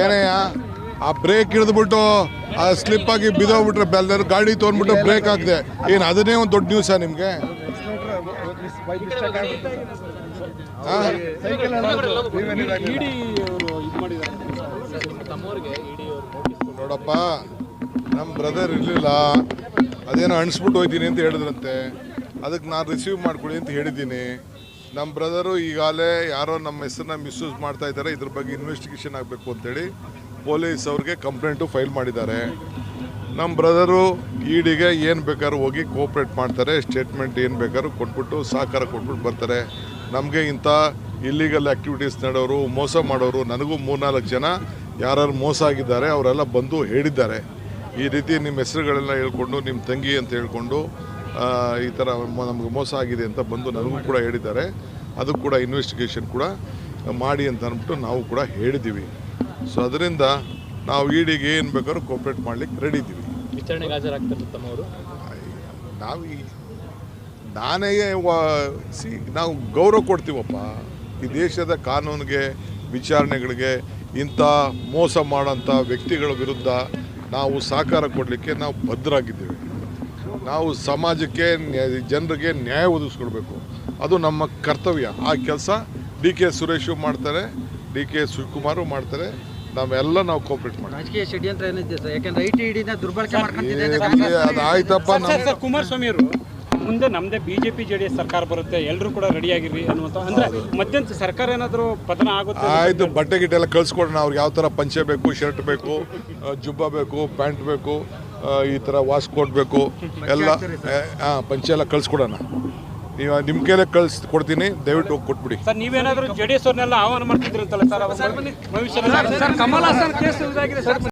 ಏನಯ್ಯ ಆ ಬ್ರೇಕ್ ಹಿಡಿದ್ಬಿಟ್ಟು, ಆ ಸ್ಲಿಪ್ ಆಗಿ ಬಿದ್ದೋಗ್ಬಿಟ್ರೆ ಬೆಲ್ದರ್ ಗಾಡಿ ತೊಗೊಂಡ್ಬಿಟ್ಟು ಬ್ರೇಕ್ ಹಾಕಿದೆ. ಏನು ಅದನ್ನೇ ಒಂದು ದೊಡ್ಡ ನ್ಯೂಸಾ ನಿಮಗೆ? ನೋಡಪ್ಪ ನಮ್ಮ ಬ್ರದರ್ ಇರಲಿಲ್ಲ. ಅದೇನೋ ಅಣಿಸ್ಬಿಟ್ಟು ಹೋಯ್ತೀನಿ ಅಂತ ಹೇಳಿದ್ರಂತೆ. ಅದಕ್ಕೆ ನಾನು ರಿಸೀವ್ ಮಾಡ್ಕೊಳ್ಳಿ ಅಂತ ಹೇಳಿದ್ದೀನಿ. ನಮ್ಮ ಬ್ರದರು ಈಗಾಗಲೇ ಯಾರೋ ನಮ್ಮ ಹೆಸರನ್ನ ಮಿಸ್ಯೂಸ್ ಮಾಡ್ತಾ ಇದ್ದಾರೆ. ಇದ್ರ ಬಗ್ಗೆ ಇನ್ವೆಸ್ಟಿಗೇಷನ್ ಆಗಬೇಕು ಅಂತೇಳಿ ಪೊಲೀಸ್ ಅವ್ರಿಗೆ ಕಂಪ್ಲೇಂಟು ಫೈಲ್ ಮಾಡಿದ್ದಾರೆ. ನಮ್ಮ ಬ್ರದರು ಈಡಿಗೆ ಏನು ಬೇಕಾದ್ರೂ ಹೋಗಿ ಕೋಪ್ರೇಟ್ ಮಾಡ್ತಾರೆ. ಸ್ಟೇಟ್ಮೆಂಟ್ ಏನು ಬೇಕಾದ್ರೂ ಕೊಟ್ಬಿಟ್ಟು ಸಹಕಾರ ಕೊಟ್ಬಿಟ್ಟು ಬರ್ತಾರೆ. ನಮಗೆ ಇಂಥ ಇಲ್ಲಿಗಲ್ ಆ್ಯಕ್ಟಿವಿಟೀಸ್ ನಡೆಯೋರು, ಮೋಸ ಮಾಡೋರು ನನಗೂ ಮೂರ್ನಾಲ್ಕು ಜನ ಯಾರು ಮೋಸ ಆಗಿದ್ದಾರೆ ಅವರೆಲ್ಲ ಬಂದು ಹೇಳಿದ್ದಾರೆ. ಈ ರೀತಿ ನಿಮ್ಮ ಹೆಸರುಗಳೆಲ್ಲ ಹೇಳ್ಕೊಂಡು, ನಿಮ್ಮ ತಂಗಿ ಅಂತ ಹೇಳ್ಕೊಂಡು ಈ ಥರ ನಮಗೆ ಮೋಸ ಆಗಿದೆ ಅಂತ ಬಂದು ನನಗೂ ಕೂಡ ಹೇಳಿದ್ದಾರೆ. ಅದು ಕೂಡ ಇನ್ವೆಸ್ಟಿಗೇಷನ್ ಕೂಡ ಮಾಡಿ ಅಂತ ಅಂದ್ಬಿಟ್ಟು ನಾವು ಕೂಡ ಹೇಳಿದ್ದೀವಿ. ಸೊ ಅದರಿಂದ ನಾವು ಈಡಿಗೆ ಏನು ಬೇಕಾದ್ರೂ ಕೋಪ್ರೇಟ್ ಮಾಡ್ಲಿಕ್ಕೆ ರೆಡಿ ಇದ್ದೀವಿ. ನಾವು ಈ ನಾನೇ ಸಿ ನಾವು ಗೌರವ ಕೊಡ್ತೀವಪ್ಪ. ಈ ದೇಶದ ಕಾನೂನಿಗೆ ವಿಚಾರಣೆಗಳಿಗೆ ಇಂಥ ಮೋಸ ಮಾಡೋಂಥ ವ್ಯಕ್ತಿಗಳ ವಿರುದ್ಧ ನಾವು ಸಹಕಾರ ಕೊಡಲಿಕ್ಕೆ ನಾವು ಭದ್ರಾಗಿದ್ದೇವೆ ನಾವು ಸಮಾಜಕ್ಕೆ ಜನರಿಗೆ ನ್ಯಾಯ ಒದಗಿಸ್ಕೊಡ್ಬೇಕು. ಅದು ನಮ್ಮ ಕರ್ತವ್ಯ. ಆ ಕೆಲಸ ಡಿ ಕೆ ಸುರೇಶು ಮಾಡ್ತಾರೆ ಡಿ ಕೆ ಶಿವಕುಮಾರು ಮಾಡ್ತಾರೆ. ನಾವೆಲ್ಲ ನಾವು ಕೋಪರೇಟ್ ಮಾಡ್ತೀವಿ. ಆಯ್ತಪ್ಪ ಕುಮಾರಸ್ವಾಮಿ ಅವರು ಮುಂದೆ ನಮ್ದೇ ಬಿಜೆಪಿ ಜೆ ಡಿ ಎಸ್ ಸರ್ಕಾರ ಬರುತ್ತೆ ಎಲ್ಲರೂ ಕೂಡ ರೆಡಿ ಆಗಿರಿ ಅನ್ನುವಂಥ ಅಂದ್ರೆ ಮಧ್ಯಂತ ಸರ್ಕಾರ ಏನಾದರೂ ಪತನ ಆಗುತ್ತೆ ಆಯಿತು ಬಟ್ಟೆ ಗಿಟ್ಟೆ ಎಲ್ಲ ಕಳ್ಸ್ಕೊಡೋಣ ಅವ್ರಿಗೆ ಯಾವ ಥರ ಪಂಚೆ ಬೇಕು ಶರ್ಟ್ ಬೇಕು ಜುಬ್ಬ ಬೇಕು ಪ್ಯಾಂಟ್ ಬೇಕು. ಈ ಥರ ವಾಸ್ ಕೊಡಬೇಕು. ಎಲ್ಲ ಹಾಂ ಪಂಚೆ ಎಲ್ಲ ಕಳಿಸ್ಕೊಡೋಣ. ನೀವು ನಿಮ್ಮ ಕೈಲೇ ಕಳ್ಸಿ ಕೊಡ್ತೀನಿ ದಯವಿಟ್ಟು ಹೋಗಿ ಕೊಟ್ಬಿಡಿ. ಸರ್ ನೀವೇನಾದರೂ ಜೆ ಡಿ ಎಸ್ ಅವ್ರನ್ನೆಲ್ಲ ಆಹ್ವಾನ ಮಾಡ್ತಿದ್ರಂತಲ್ಲ ಸರ್ ಭವಿಷ್ಯ ಭವಿಷ್ಯದಲ್ಲಿ ಸರ್ ಕಮಲ್ ಹಾಸನ್ ಕೇಸ್ ಇದಾಗಿದೆ ಸರ್.